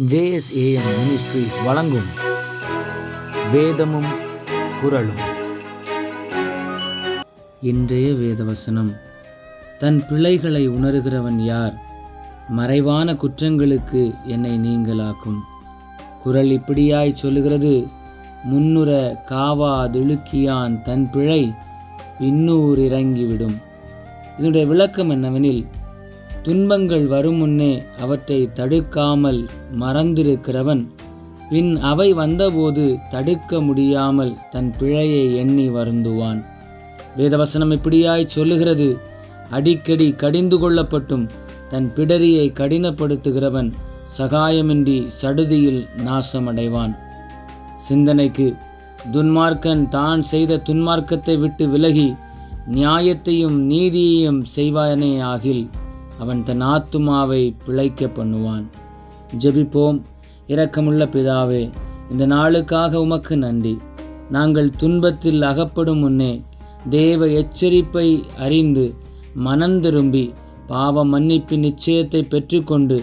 JSAM ministries வழங்கும் வேதமும் குரலும் இன்றைய வேதவசனம். தன் பிழைகளை உணர்கிறவன் யார்? மறைவான குற்றங்களுக்கு என்னை நீங்களாக்கும். குரல் இப்படியாய் சொல்லுகிறது முன்னுர காவா திழுக்கியான் தன் பிழை இன்னூர் இறங்கிவிடும். இதனுடைய விளக்கம் என்னவெனில் துன்பங்கள் வரும் முன்னே அவற்றை தடுக்காமல் மறந்திருக்கிறவன். பின் அவை வந்தபோது தடுக்க முடியாமல் தன் பிழையை எண்ணி வருந்துவான். வேதவசனம் இப்படியாய் சொல்லுகிறது. அடிக்கடி கடிந்து கொள்ளப்பட்டும் தன் பிடரியை கடினப்படுத்துகிறவன் சகாயமின்றி சடுதியில் நாசமடைவான். சிந்தனைக்கு துன்மார்க்கன் தான் செய்த துன்மார்க்கத்தை விட்டு விலகி நியாயத்தையும் நீதியையும் செய்வானே ஆகில் அவன் தன் ஆத்துமாவை பிழைக்க பண்ணுவான். ஜெபிப்போம். இரக்கமுள்ள பிதாவே இந்த நாளுக்காக உமக்கு நன்றி. நாங்கள் துன்பத்தில் அகப்படும் முன்னே தேவ எச்சரிப்பை அறிந்து மனந்திரும்பி பாவ மன்னிப்பின் நிச்சயத்தை பெற்றுக்கொண்டு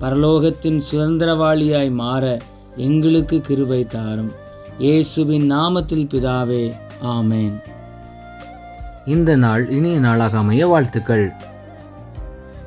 பரலோகத்தின் சுதந்திரவாளியாய் மாற எங்களுக்கு கிருவை தாரும். இயேசுவின் நாமத்தில் பிதாவே ஆமேன். இந்த நாள் இனிய நாளாக அமைய வாழ்த்துக்கள்.